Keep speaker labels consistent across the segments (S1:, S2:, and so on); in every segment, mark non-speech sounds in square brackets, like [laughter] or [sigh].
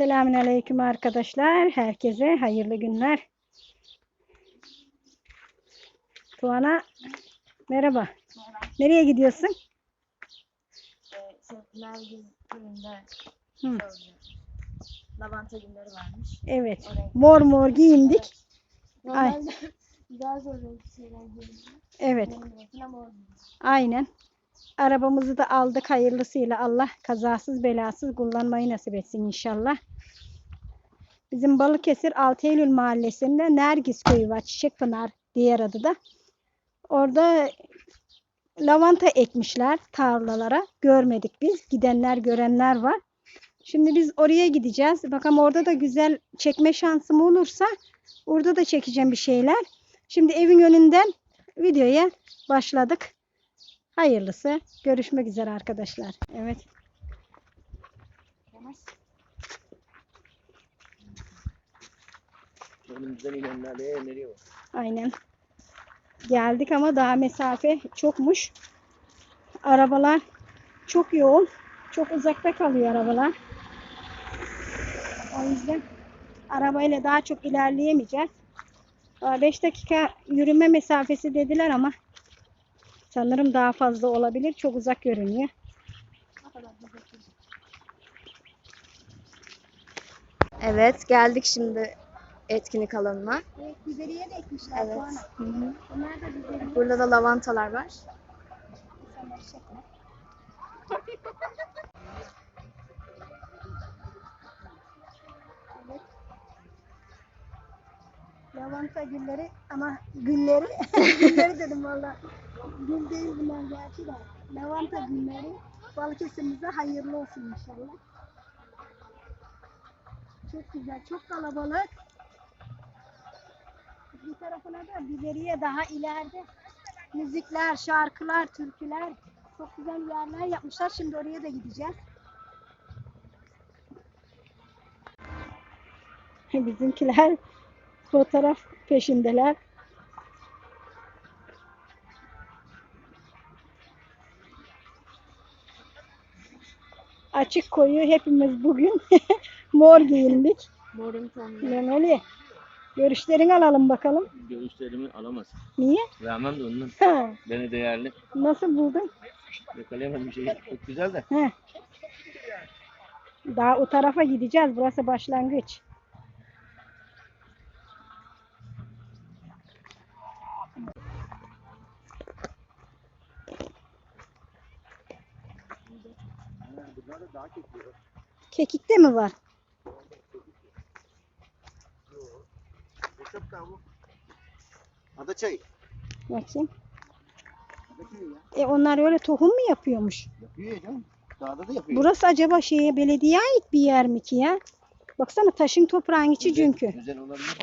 S1: Selamünaleyküm arkadaşlar. Herkese hayırlı günler. Tuana merhaba. Nereye gidiyorsun?
S2: Ee, Sevgiler gününde
S1: Hı.
S2: lavanta günleri varmış.
S1: Evet.
S2: Oraya.
S1: Mor mor giyindik. Ay.
S2: Normalde daha sonra şeyler geliyor.
S1: Evet. Aynen. Arabamızı da aldık hayırlısıyla. Allah kazasız belasız kullanmayı nasip etsin inşallah. Bizim Balıkesir 6 Eylül mahallesinde Nergis köyü var. Çiçekpınar diğer adı da. Orada lavanta ekmişler tarlalara. Görmedik biz. Gidenler görenler var. Şimdi biz oraya gideceğiz. Bakalım orada da güzel çekme şansım olursa orada da çekeceğim bir şeyler. Şimdi evin önünden videoya başladık. Hayırlısı. Görüşmek üzere arkadaşlar. Evet.
S2: Yemez.
S3: Önümüzden inenler de nereye var?
S1: Aynen. Geldik ama daha mesafe çokmuş. Arabalar çok yoğun. Çok uzakta kalıyor arabalar. O yüzden arabayla daha çok ilerleyemeyeceğiz. 5 dakika yürüme mesafesi dediler ama sanırım daha fazla olabilir. Çok uzak görünüyor.
S2: Evet geldik şimdi etkinlik alanına.
S1: Evet, biberiye de ekmişler.
S2: Evet. Hı hı.
S1: Bunlar da biberiye.
S2: Burada da lavantalar var.
S1: Evet. Lavanta gülleri ama gülleri [laughs] gülleri dedim valla. Bunlar gerçi de. Lavanta gülleri Balıkesir'imize hayırlı olsun inşallah. Çok güzel, çok kalabalık. Bir tarafına da biberiye daha ileride müzikler, şarkılar, türküler çok güzel yerler yapmışlar. Şimdi oraya da gideceğiz. [laughs] Bizimkiler fotoğraf peşindeler. Açık koyu hepimiz bugün [laughs] mor giyindik.
S2: Morum tonlu.
S1: Memeli, görüşlerini alalım bakalım.
S3: Görüşlerimi alamaz.
S1: Niye?
S3: Vermem de ondan.
S1: Ha,
S3: Beni değerli.
S1: nasıl buldun?
S3: Yakalayamam bir şey. Çok güzel de.
S1: He. Daha o tarafa gideceğiz. Burası başlangıç. Kekikte mi var?
S3: Ada çay.
S1: Bakayım.
S3: Ada çayı ya.
S1: E onlar öyle tohum mu yapıyormuş?
S3: Yapıyor ya canım. Dağda da yapıyor.
S1: Burası acaba şeye belediye ait bir yer mi ki ya? Baksana taşın toprağın içi
S3: Güzel-
S1: çünkü.
S3: Güzel olabilir.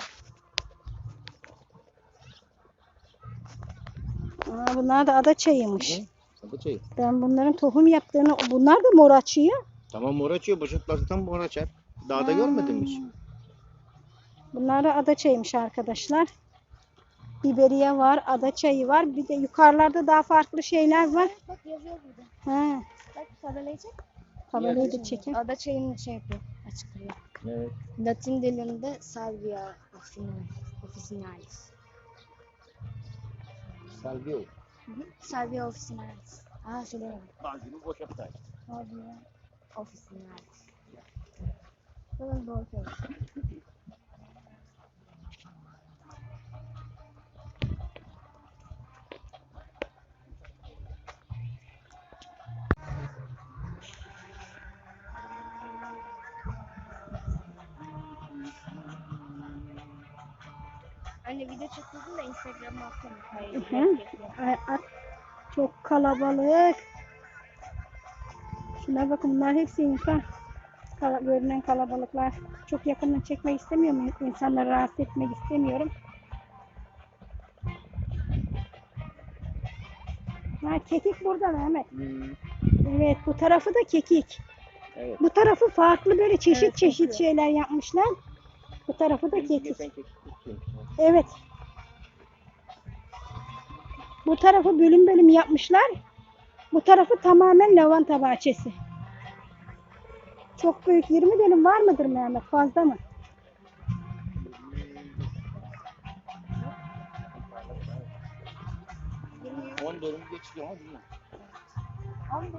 S1: Aa, bunlar da ada çayıymış.
S3: Hı? Ada çayı.
S1: Ben bunların tohum yaptığını, bunlar da mor açıyor.
S3: Tamam mor açıyor. Boşaltlarsan mor açar. Dağda görmedin mi hiç?
S1: Bunlar da ada çayıymış arkadaşlar. Biberiye var, ada çayı var. Bir de yukarılarda daha farklı şeyler var.
S2: Bak yazıyor burada.
S1: He,
S2: Bak tabelayı çek.
S1: tabelayı da çekin.
S2: Ada çayını şey yapıyor. Açıklıyor.
S3: Evet.
S2: Latin dilinde salvia officinalis.
S3: Salvio.
S2: Salvia officinalis. Aa söyleyemedim.
S3: Ağzını boşaltlar.
S2: Salvia officinalis. Böyle doğru söylüyorsun. Anne video çekiyordum da Instagram'a atıyorum. Hayır.
S1: Çok kalabalık. Şuna bakın bunlar hepsi insan. Kala, görünen kalabalıklar. Çok yakından çekmek istemiyorum. İnsanları rahatsız etmek istemiyorum. Ha, kekik burada Mehmet.
S3: Hmm.
S1: Evet bu tarafı da kekik.
S3: Evet.
S1: Bu tarafı farklı böyle çeşit
S2: Evet,
S1: çeşit
S2: kokuyor.
S1: şeyler yapmışlar. Bu tarafı da kekik. Evet. Bu tarafı bölüm bölüm yapmışlar. Bu tarafı tamamen lavanta bahçesi. Çok büyük 20 dönüm var mıdır Mehmet? Fazla mı?
S3: On dönüm geçiyor ama bilmiyorum.
S2: 15.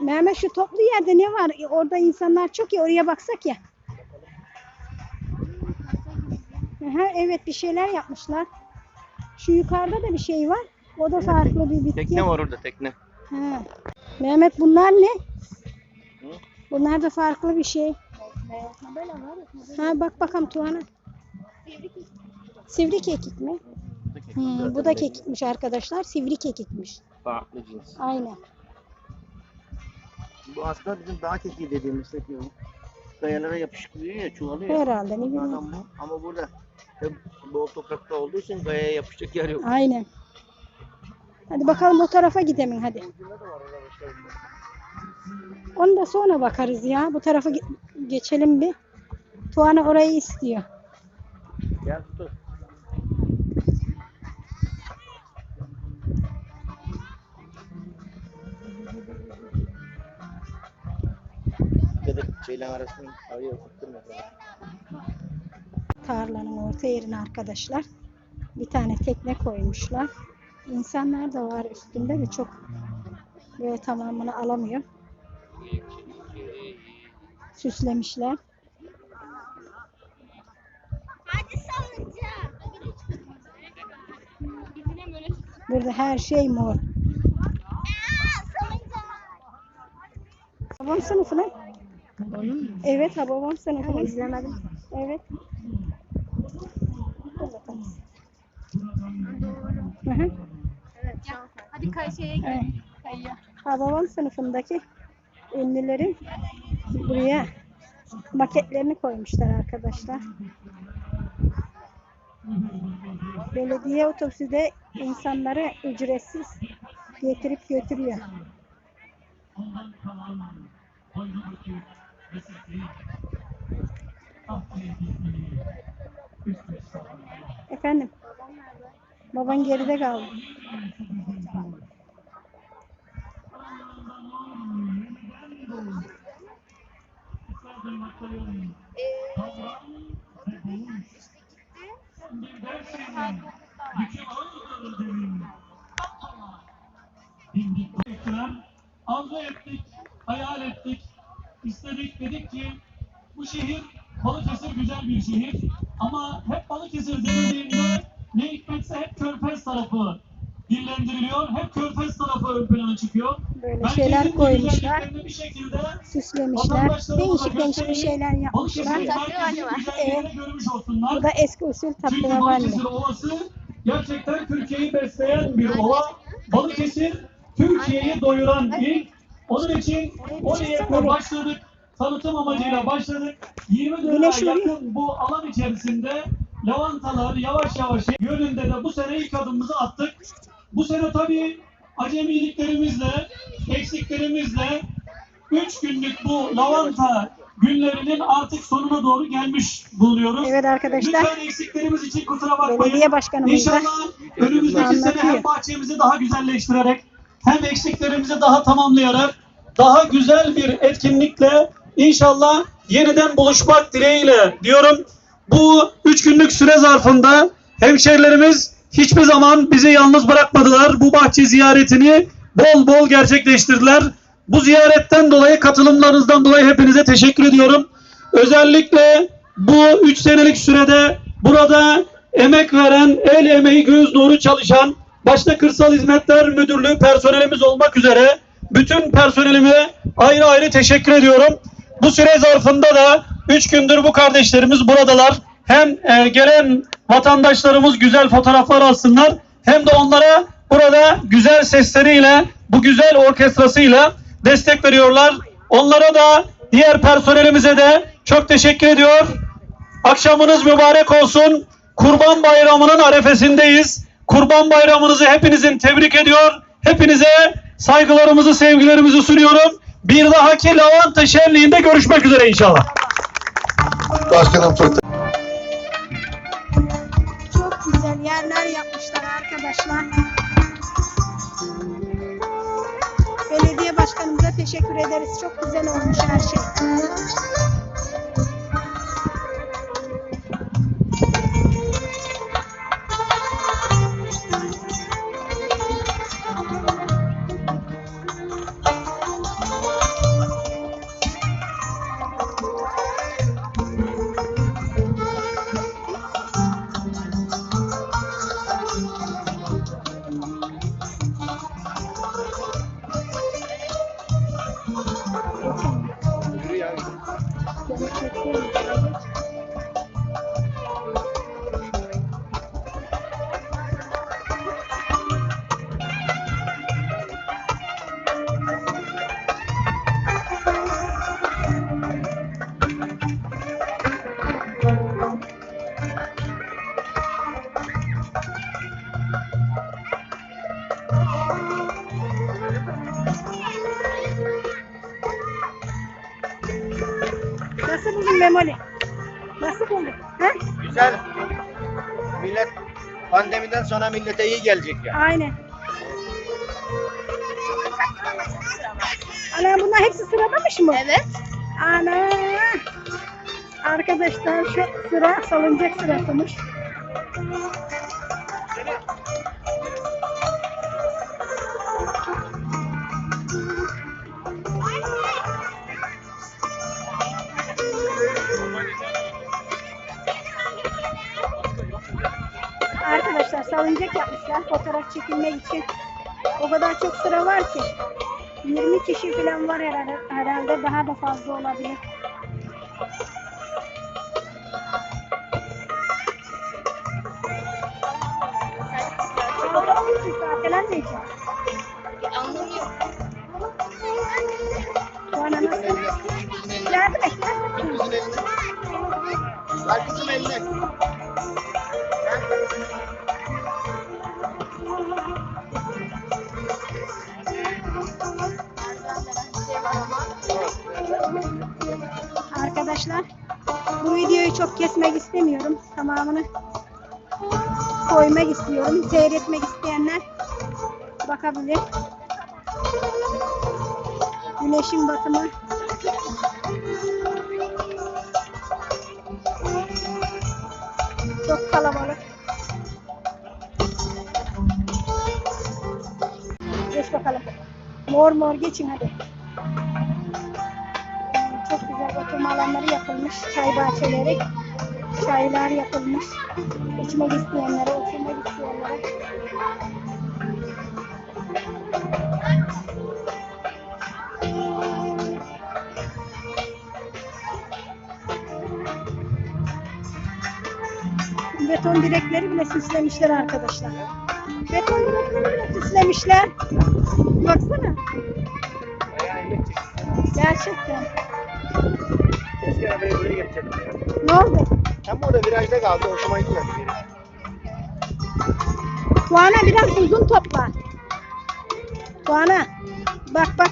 S1: Mehmet şu toplu yerde ne var? Orada insanlar çok ya oraya baksak ya. Aha, evet bir şeyler yapmışlar. Şu yukarıda da bir şey var. O da farklı bir bitki.
S3: Tekne var orada tekne.
S1: Ha. Mehmet bunlar ne?
S3: Hı?
S1: Bunlar da farklı bir şey. Ha bak bakalım Tuana. Sivri kekik mi?
S3: Kekik
S1: Hmm, bu da
S3: belli.
S1: kekikmiş arkadaşlar. Sivri kekikmiş.
S3: Farklı cins.
S1: Aynen.
S3: Bu aslında bizim dağ kekiği dediğimiz bu. Kayalara yapışıklıyor ya çuvalıyor.
S1: Herhalde ne bileyim.
S3: Ama burada hep bol toprakta olduğu için kayaya yapışacak yer yok.
S1: Aynen. Hadi bakalım o tarafa gidelim hadi. Onu da sonra bakarız ya. Bu tarafa ge- geçelim bir. Tuana orayı istiyor.
S3: Gel tutur. Dikkat et şeyle arasını araya tutturma.
S1: Tarlanın orta yerine arkadaşlar. Bir tane tekne koymuşlar. İnsanlar da var üstünde de çok böyle tamamını alamıyor. Süslemişler.
S2: Hadi salınca. Dibine böyle.
S1: Burada her şey mor. Babam sınıfı ne?
S2: Onun mu?
S1: Evet babam sınıfı.
S2: Ama izlemedim.
S1: Evet. Dur bakalım. Hı hı.
S2: Evet. Hadi Kayseri'ye gidelim.
S1: Evet.
S2: Kayıya.
S1: Hababam sınıfındaki ünlülerin buraya maketlerini koymuşlar arkadaşlar. Belediye otobüsü de insanları ücretsiz getirip götürüyor. Efendim? Baban geride kaldı.
S4: Arzu ettik, hayal ettik, istedik, dedik ki bu şehir Balıkesir güzel bir şehir ama hep Balıkesir denildiğinde dillendiriliyor, hep Körfez tarafı ön plana çıkıyor.
S1: Böyle
S4: Merkezin
S1: şeyler koymuşlar.
S4: bir şekilde
S1: Süslemişler. Değişik değişik bir şeyler yapmışlar.
S2: Var.
S4: olsunlar.
S1: Bu da eski usul tatlı
S4: Çünkü
S1: babaanne.
S4: Balıkesir Ovası gerçekten Türkiye'yi besleyen bir ova. Balıkesir Türkiye'yi doyuran ilk. Onun için Oliye'ye başladık. Tanıtım amacıyla başladık. 20 döneme
S1: Güneş vuruyor.
S4: yakın bu alan içerisinde lavantalar yavaş yavaş yönünde de bu sene ilk adımımızı attık. Bu sene tabii acemiliklerimizle, eksiklerimizle 3 günlük bu lavanta günlerinin artık sonuna doğru gelmiş bulunuyoruz.
S1: Evet arkadaşlar.
S4: Lütfen eksiklerimiz için kusura bakmayın.
S1: Belediye başkanımız
S4: İnşallah önümüzdeki sene hem bahçemizi daha güzelleştirerek hem eksiklerimizi daha tamamlayarak daha güzel bir etkinlikle inşallah yeniden buluşmak dileğiyle diyorum. Bu üç günlük süre zarfında hemşerilerimiz hiçbir zaman bizi yalnız bırakmadılar. Bu bahçe ziyaretini bol bol gerçekleştirdiler. Bu ziyaretten dolayı katılımlarınızdan dolayı hepinize teşekkür ediyorum. Özellikle bu 3 senelik sürede burada emek veren, el emeği göz nuru çalışan, başta Kırsal Hizmetler Müdürlüğü personelimiz olmak üzere bütün personelime ayrı ayrı teşekkür ediyorum. Bu süre zarfında da 3 gündür bu kardeşlerimiz buradalar. Hem e, gelen vatandaşlarımız güzel fotoğraflar alsınlar hem de onlara burada güzel sesleriyle, bu güzel orkestrasıyla destek veriyorlar. Onlara da diğer personelimize de çok teşekkür ediyor. Akşamınız mübarek olsun. Kurban Bayramı'nın arefesindeyiz. Kurban Bayramınızı hepinizin tebrik ediyor. Hepinize saygılarımızı, sevgilerimizi sunuyorum. Bir dahaki Lavanta Şenliği'nde görüşmek üzere inşallah.
S5: Başkanım çok
S1: yerler yapmışlar arkadaşlar. Belediye başkanımıza teşekkür ederiz. Çok güzel olmuş her şey.
S3: Pandemiden sonra millete iyi gelecek ya.
S1: Aynen. Ana bunlar hepsi sıradamış mı?
S2: Evet.
S1: Ana. Arkadaşlar şu sıra salıncak sırasıymış. Salıncak yapmışlar fotoğraf çekilmek için. O kadar çok sıra var ki. 20 kişi falan var herhalde, herhalde daha da fazla olabilir.
S2: Anlamıyorum.
S1: Bana nasıl? Yardım et.
S3: Kızın eline. Kızım eline.
S1: Arkadaşlar bu videoyu çok kesmek istemiyorum. Tamamını koymak istiyorum. Seyretmek isteyenler bakabilir. Güneşin batımı. Çok kalabalık. Geç bakalım. Mor mor geçin hadi. Çok güzel oturma alanları yapılmış. Çay bahçeleri. Çaylar yapılmış. İçmek isteyenlere, oturmak isteyenlere. Beton direkleri bile süslemişler arkadaşlar. Beton direkleri bile süslemişler. Baksana. Gerçekten.
S3: Keşke arabayı buraya getirecektim ya.
S1: Ne oldu?
S3: Tam orada virajda kaldı. Hoşuma gitti.
S1: Tuana biraz uzun topla. Tuana. Bak bak.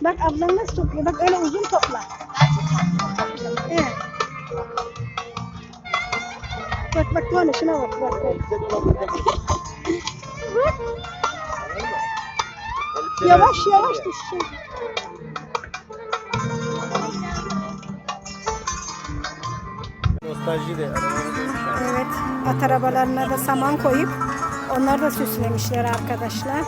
S1: Bak ablan nasıl topluyor. Bak öyle uzun topla. Evet. Bak bak Tuana şuna bak. Bak bak. [laughs] Yavaş yavaş düşecek.
S3: Nostalji de.
S1: Evet. At arabalarına da saman koyup onları da süslemişler arkadaşlar.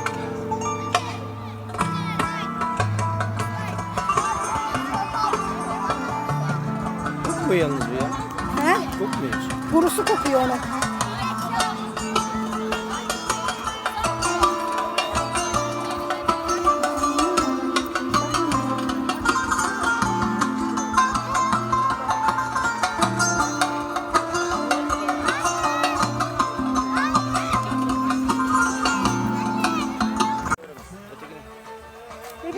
S3: Kokmuyor yalnız bu ya.
S1: He?
S3: Kokmuyor.
S1: Kurusu kokuyor onun.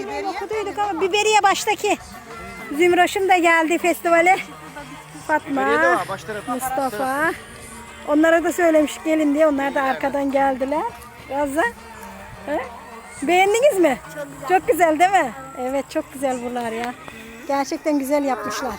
S1: Biberiye okuduyduk ama Biberiye baştaki. Zümroş'um da geldi festivale. Fatma. Mustafa. Onlara da söylemiş gelin diye. Onlar da arkadan geldiler. Razza. He? Beğendiniz mi? Çok güzel. Çok güzel değil mi? Evet çok güzel buralar ya. Gerçekten güzel yapmışlar.